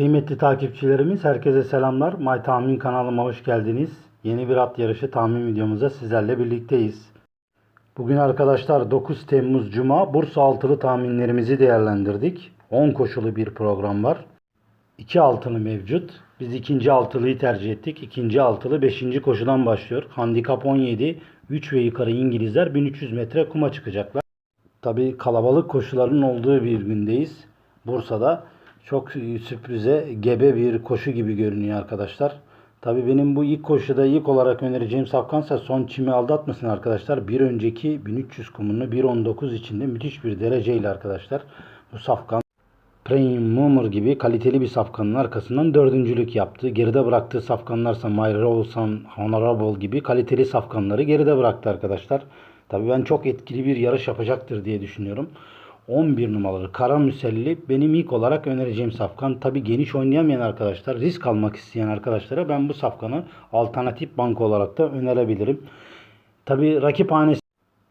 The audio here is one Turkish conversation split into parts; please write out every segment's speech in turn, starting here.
Kıymetli takipçilerimiz herkese selamlar. My Tahmin kanalıma hoş geldiniz. Yeni bir at yarışı tahmin videomuzda sizlerle birlikteyiz. Bugün arkadaşlar 9 Temmuz Cuma Bursa altılı tahminlerimizi değerlendirdik. 10 koşulu bir program var. 2 altılı mevcut. Biz ikinci altılıyı tercih ettik. İkinci altılı 5. koşudan başlıyor. Handikap 17. 3 ve yukarı İngilizler 1300 metre kuma çıkacaklar. Tabii kalabalık koşuların olduğu bir gündeyiz. Bursa'da çok sürprize gebe bir koşu gibi görünüyor arkadaşlar. Tabii benim bu ilk koşuda ilk olarak önereceğim safkansa son çimi aldatmasın arkadaşlar. Bir önceki 1300 kumunu 1.19 içinde müthiş bir dereceyle arkadaşlar. Bu safkan Premium Moomer gibi kaliteli bir safkanın arkasından dördüncülük yaptı. Geride bıraktığı safkanlarsa My Rawson, Honorable gibi kaliteli safkanları geride bıraktı arkadaşlar. Tabii ben çok etkili bir yarış yapacaktır diye düşünüyorum. 11 numaralı Kara Müselli benim ilk olarak önereceğim safkan. Tabii geniş oynayamayan arkadaşlar, risk almak isteyen arkadaşlara ben bu safkanı alternatif banka olarak da önerebilirim. Tabii rakip hanesi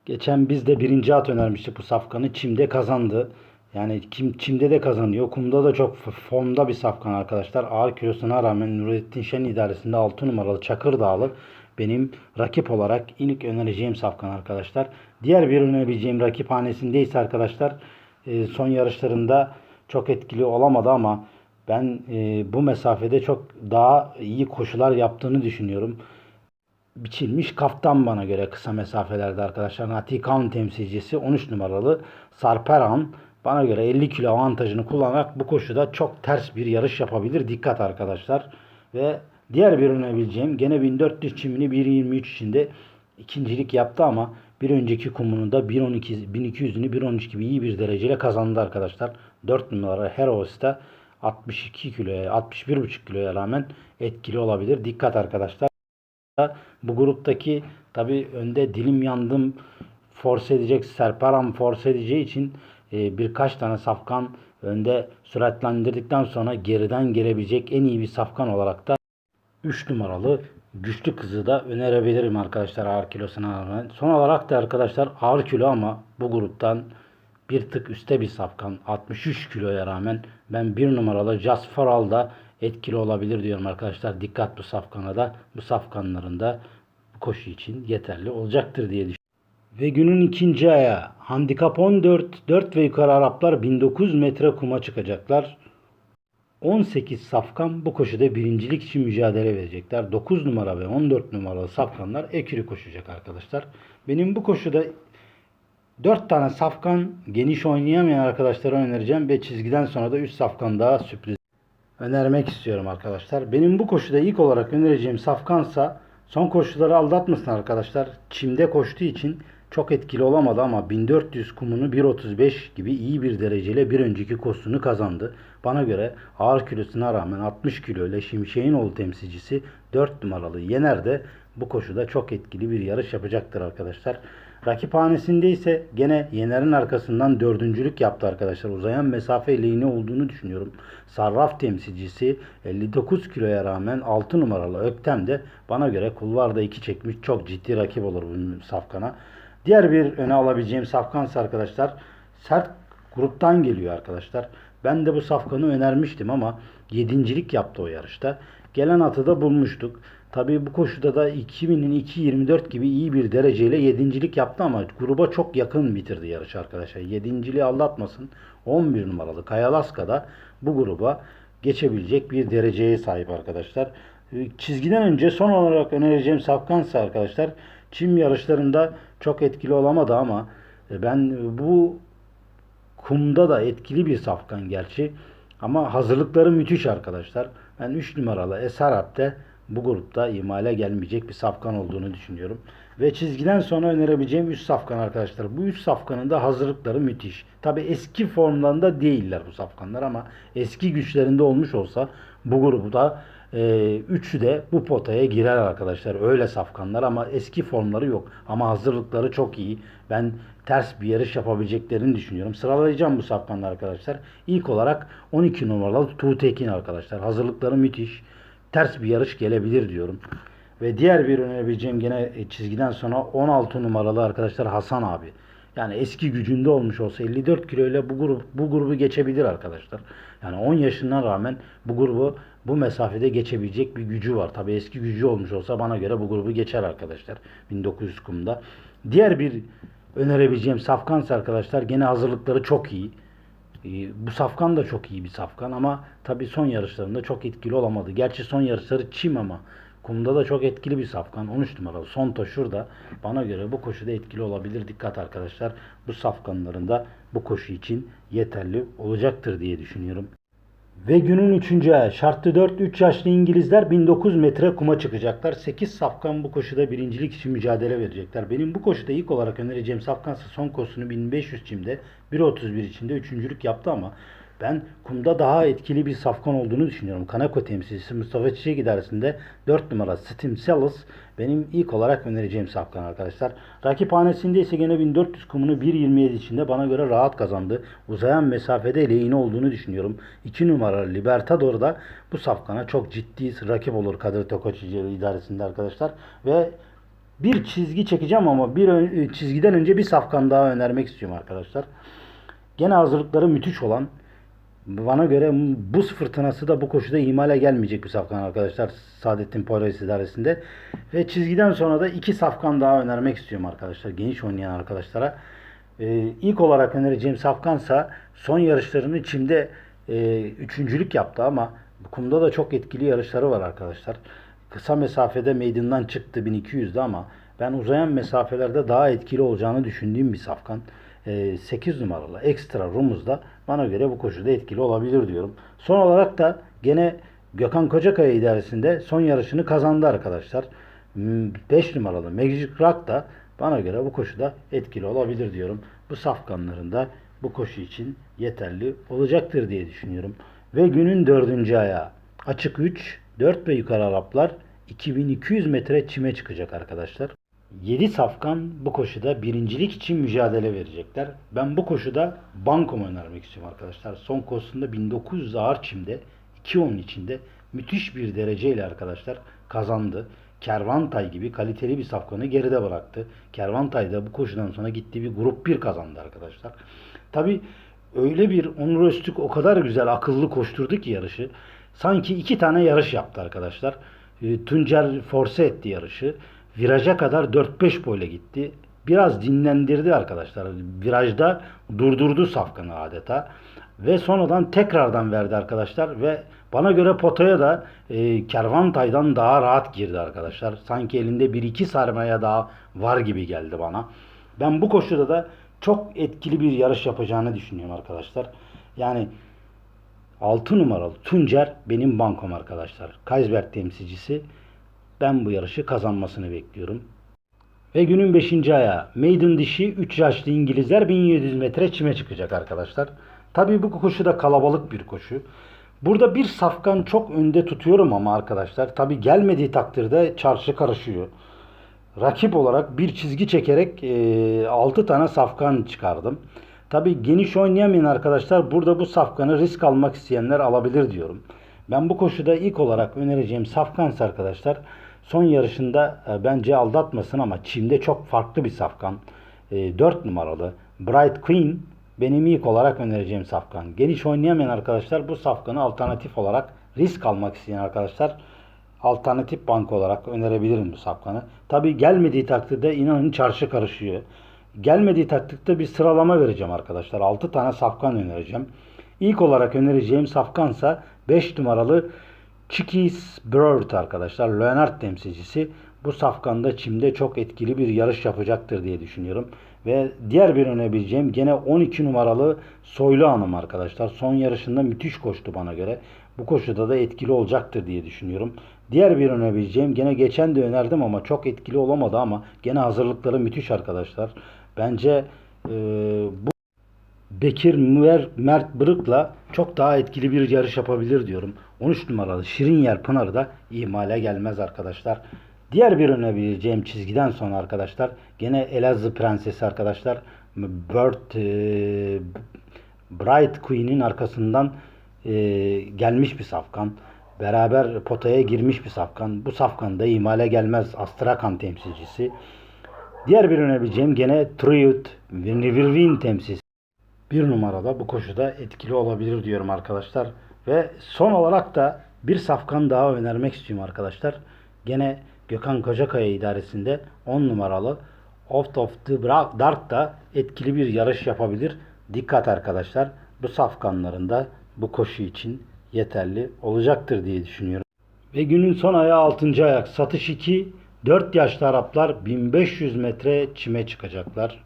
geçen biz de birinci at önermiştik bu safkanı. Çim'de kazandı. Yani kim Çim'de de kazanıyor. Kumda da çok formda bir safkan arkadaşlar. Ağır kilosuna rağmen Nurettin Şen idaresinde 6 numaralı Çakır Dağlı benim rakip olarak ilk önereceğim safkan arkadaşlar. Diğer bir önerebileceğim rakip hanesindeyse arkadaşlar e, son yarışlarında çok etkili olamadı ama ben e, bu mesafede çok daha iyi koşular yaptığını düşünüyorum. Biçilmiş kaftan bana göre kısa mesafelerde arkadaşlar. Atikan temsilcisi 13 numaralı Sarperan bana göre 50 kilo avantajını kullanarak bu koşuda çok ters bir yarış yapabilir. Dikkat arkadaşlar. Ve diğer bir önerebileceğim gene 1400 çimini 1.23 içinde ikincilik yaptı ama bir önceki kumunu da 1.12 1200'ünü 1.13 gibi iyi bir dereceyle kazandı arkadaşlar. 4 numara Heroes'ta 62 kiloya 61,5 kiloya rağmen etkili olabilir. Dikkat arkadaşlar. Bu gruptaki tabi önde dilim yandım force edecek Serparam force edeceği için e, birkaç tane safkan önde süratlendirdikten sonra geriden gelebilecek en iyi bir safkan olarak da 3 numaralı güçlü kızı da önerebilirim arkadaşlar ağır kilosuna rağmen. Son olarak da arkadaşlar ağır kilo ama bu gruptan bir tık üstte bir safkan 63 kiloya rağmen ben bir numaralı Jasfaral da etkili olabilir diyorum arkadaşlar. Dikkat bu safkana da bu safkanların da koşu için yeterli olacaktır diye düşünüyorum. Ve günün ikinci aya handikap 14 4 ve yukarı Araplar 1900 metre kuma çıkacaklar. 18 safkan bu koşuda birincilik için mücadele verecekler. 9 numara ve 14 numaralı safkanlar ekürü koşacak arkadaşlar. Benim bu koşuda 4 tane safkan geniş oynayamayan arkadaşlara önereceğim ve çizgiden sonra da 3 safkan daha sürpriz önermek istiyorum arkadaşlar. Benim bu koşuda ilk olarak önereceğim safkansa son koşuları aldatmasın arkadaşlar. Çimde koştuğu için çok etkili olamadı ama 1400 kumunu 1.35 gibi iyi bir dereceyle bir önceki koşusunu kazandı. Bana göre ağır kilosuna rağmen 60 kilo ile Şimşek'in oğlu temsilcisi 4 numaralı Yener de bu koşuda çok etkili bir yarış yapacaktır arkadaşlar. Rakip hanesinde ise gene Yener'in arkasından dördüncülük yaptı arkadaşlar. Uzayan mesafe lehine olduğunu düşünüyorum. Sarraf temsilcisi 59 kiloya rağmen 6 numaralı Öktem de bana göre kulvarda 2 çekmiş çok ciddi rakip olur bu safkana. Diğer bir öne alabileceğim safkansa arkadaşlar sert gruptan geliyor arkadaşlar. Ben de bu safkanı önermiştim ama yedincilik yaptı o yarışta. Gelen atı da bulmuştuk. Tabii bu koşuda da 2000'in 2.24 gibi iyi bir dereceyle yedincilik yaptı ama gruba çok yakın bitirdi yarış arkadaşlar. Yedinciliği aldatmasın. 11 numaralı Kayalaska da bu gruba geçebilecek bir dereceye sahip arkadaşlar. Çizgiden önce son olarak önereceğim safkansa arkadaşlar çim yarışlarında çok etkili olamadı ama ben bu kumda da etkili bir safkan gerçi. Ama hazırlıkları müthiş arkadaşlar. Ben 3 numaralı Eser Alp'te bu grupta imale gelmeyecek bir safkan olduğunu düşünüyorum. Ve çizgiden sonra önerebileceğim 3 safkan arkadaşlar. Bu 3 safkanın da hazırlıkları müthiş. Tabi eski formlarında değiller bu safkanlar ama eski güçlerinde olmuş olsa bu grupta e, üçü de bu potaya girer arkadaşlar. Öyle safkanlar ama eski formları yok. Ama hazırlıkları çok iyi. Ben ters bir yarış yapabileceklerini düşünüyorum. Sıralayacağım bu safkanlar arkadaşlar. İlk olarak 12 numaralı Tuğtekin arkadaşlar. Hazırlıkları müthiş. Ters bir yarış gelebilir diyorum. Ve diğer bir önerebileceğim gene çizgiden sonra 16 numaralı arkadaşlar Hasan abi. Yani eski gücünde olmuş olsa 54 kilo ile bu grup bu grubu geçebilir arkadaşlar. Yani 10 yaşından rağmen bu grubu bu mesafede geçebilecek bir gücü var. Tabii eski gücü olmuş olsa bana göre bu grubu geçer arkadaşlar. 1900 kumda. Diğer bir önerebileceğim Safkansa arkadaşlar gene hazırlıkları çok iyi. Ee, Bu safkan da çok iyi bir safkan ama tabii son yarışlarında çok etkili olamadı. Gerçi son yarışları çim ama kumda da çok etkili bir safkan. 13 numaralı Sonto şurada. Bana göre bu koşuda etkili olabilir. Dikkat arkadaşlar. Bu safkanların da bu koşu için yeterli olacaktır diye düşünüyorum. Ve günün 3. ayağı şartlı 4 3 yaşlı İngilizler 1900 metre kuma çıkacaklar. 8 safkan bu koşuda birincilik için mücadele verecekler. Benim bu koşuda ilk olarak önereceğim safkansa son koşusunu 1500 çimde 1.31 içinde üçüncülük yaptı ama ben kumda daha etkili bir safkan olduğunu düşünüyorum. Kanako temsilcisi Mustafa Çiçek idaresinde 4 numara Steam Sellers benim ilk olarak önereceğim safkan arkadaşlar. Rakip hanesinde ise gene 1400 kumunu 1.27 içinde bana göre rahat kazandı. Uzayan mesafede lehine olduğunu düşünüyorum. 2 numara Libertador da bu safkana çok ciddi rakip olur Kadir Tokoç idaresinde arkadaşlar. Ve bir çizgi çekeceğim ama bir ön- çizgiden önce bir safkan daha önermek istiyorum arkadaşlar. Gene hazırlıkları müthiş olan bana göre buz fırtınası da bu koşuda ihmale gelmeyecek bir safkan arkadaşlar. Saadettin Poyraz idaresinde. Ve çizgiden sonra da iki safkan daha önermek istiyorum arkadaşlar. Geniş oynayan arkadaşlara. Ee, ilk olarak önereceğim safkansa son yarışlarını çimde e, üçüncülük yaptı ama bu kumda da çok etkili yarışları var arkadaşlar. Kısa mesafede meydandan çıktı 1200'de ama ben uzayan mesafelerde daha etkili olacağını düşündüğüm bir safkan. 8 numaralı ekstra Rumuz'da bana göre bu koşuda etkili olabilir diyorum. Son olarak da gene Gökhan Kocakaya idaresinde son yarışını kazandı arkadaşlar. 5 numaralı Magic Rock da bana göre bu koşuda etkili olabilir diyorum. Bu safkanların da bu koşu için yeterli olacaktır diye düşünüyorum. Ve günün dördüncü ayağı. Açık 3, 4 ve yukarı Araplar 2200 metre çime çıkacak arkadaşlar. 7 safkan bu koşuda birincilik için mücadele verecekler. Ben bu koşuda bankomu önermek istiyorum arkadaşlar. Son koşusunda 1900 ağır çimde 2.10 içinde müthiş bir dereceyle arkadaşlar kazandı. Kervantay gibi kaliteli bir safkanı geride bıraktı. Kervantay da bu koşudan sonra gitti bir grup 1 kazandı arkadaşlar. Tabi öyle bir Onur Öztürk o kadar güzel akıllı koşturdu ki yarışı. Sanki iki tane yarış yaptı arkadaşlar. E, Tuncer force etti yarışı. Viraja kadar 4-5 boyla gitti. Biraz dinlendirdi arkadaşlar. Virajda durdurdu safkanı adeta. Ve sonradan tekrardan verdi arkadaşlar. Ve bana göre potaya da e, Kervantay'dan daha rahat girdi arkadaşlar. Sanki elinde 1-2 sarmaya daha var gibi geldi bana. Ben bu koşuda da çok etkili bir yarış yapacağını düşünüyorum arkadaşlar. Yani 6 numaralı Tuncer benim bankom arkadaşlar. Kaysberg temsilcisi. Ben bu yarışı kazanmasını bekliyorum. Ve günün 5. ayağı. Maiden dişi 3 yaşlı İngilizler 1700 metre çime çıkacak arkadaşlar. Tabii bu koşu da kalabalık bir koşu. Burada bir safkan çok önde tutuyorum ama arkadaşlar. Tabii gelmediği takdirde çarşı karışıyor. Rakip olarak bir çizgi çekerek e, 6 tane safkan çıkardım. Tabii geniş oynayamayan arkadaşlar burada bu safkanı risk almak isteyenler alabilir diyorum. Ben bu koşuda ilk olarak önereceğim safkansa arkadaşlar son yarışında e, bence aldatmasın ama çimde çok farklı bir safkan. E, 4 numaralı Bright Queen benim ilk olarak önereceğim safkan. Geniş oynayamayan arkadaşlar bu safkanı alternatif olarak risk almak isteyen arkadaşlar alternatif bank olarak önerebilirim bu safkanı. Tabi gelmediği takdirde inanın çarşı karışıyor. Gelmediği takdirde bir sıralama vereceğim arkadaşlar. 6 tane safkan önereceğim. İlk olarak önereceğim safkansa 5 numaralı Chickies Bird arkadaşlar. Leonard temsilcisi. Bu safkanda çimde çok etkili bir yarış yapacaktır diye düşünüyorum. Ve diğer bir önerebileceğim gene 12 numaralı Soylu Hanım arkadaşlar. Son yarışında müthiş koştu bana göre. Bu koşuda da etkili olacaktır diye düşünüyorum. Diğer bir önerebileceğim gene geçen de önerdim ama çok etkili olamadı ama gene hazırlıkları müthiş arkadaşlar. Bence e, bu Bekir Müer Mert Bırık'la çok daha etkili bir yarış yapabilir diyorum. 13 numaralı Şirin Yer Pınarı da ihmale gelmez arkadaşlar. Diğer bir önerebileceğim çizgiden sonra arkadaşlar gene Elazığ Prensesi arkadaşlar Bird e, Bright Queen'in arkasından e, gelmiş bir safkan. Beraber potaya girmiş bir safkan. Bu safkan da ihmale gelmez Astrakan temsilcisi. Diğer bir önebileceğim gene Truth Virvin temsilcisi. Bir numarada bu koşuda etkili olabilir diyorum arkadaşlar. Ve son olarak da bir safkan daha önermek istiyorum arkadaşlar. Gene Gökhan Kocakaya idaresinde 10 numaralı Off of the Dark da etkili bir yarış yapabilir. Dikkat arkadaşlar. Bu safkanlarında bu koşu için yeterli olacaktır diye düşünüyorum. Ve günün son ayağı 6. ayak. Satış 2. 4 yaşlı Araplar 1500 metre çime çıkacaklar.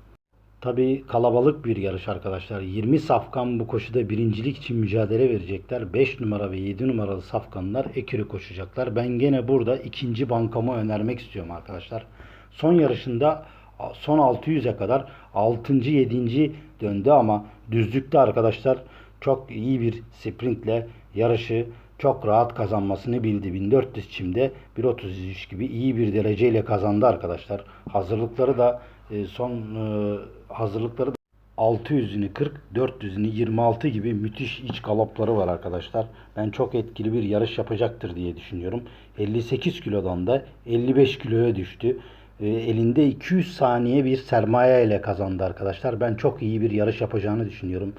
Tabii kalabalık bir yarış arkadaşlar. 20 safkan bu koşuda birincilik için mücadele verecekler. 5 numara ve 7 numaralı safkanlar ekürü koşacaklar. Ben gene burada ikinci bankamı önermek istiyorum arkadaşlar. Son yarışında son 600'e kadar 6. 7. döndü ama düzlükte arkadaşlar çok iyi bir sprintle yarışı çok rahat kazanmasını bildi. 1400 çimde 1.33 gibi iyi bir dereceyle kazandı arkadaşlar. Hazırlıkları da son e, hazırlıkları da 600'ünü 40, 400'ünü 26 gibi müthiş iç galopları var arkadaşlar. Ben çok etkili bir yarış yapacaktır diye düşünüyorum. 58 kilodan da 55 kiloya düştü. E, elinde 200 saniye bir sermaye ile kazandı arkadaşlar. Ben çok iyi bir yarış yapacağını düşünüyorum.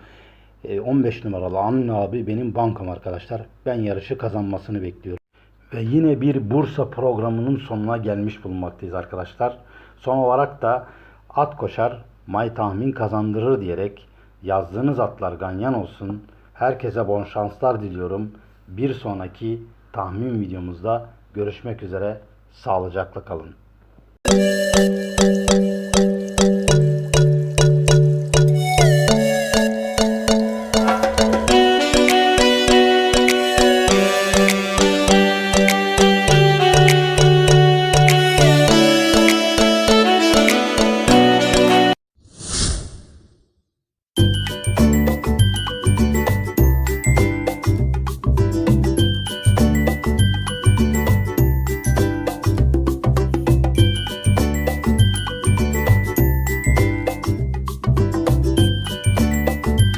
E, 15 numaralı Anın abi benim bankam arkadaşlar. Ben yarışı kazanmasını bekliyorum. Ve yine bir Bursa programının sonuna gelmiş bulunmaktayız arkadaşlar. Son olarak da at koşar, may tahmin kazandırır diyerek yazdığınız atlar ganyan olsun. Herkese bol şanslar diliyorum. Bir sonraki tahmin videomuzda görüşmek üzere. Sağlıcakla kalın.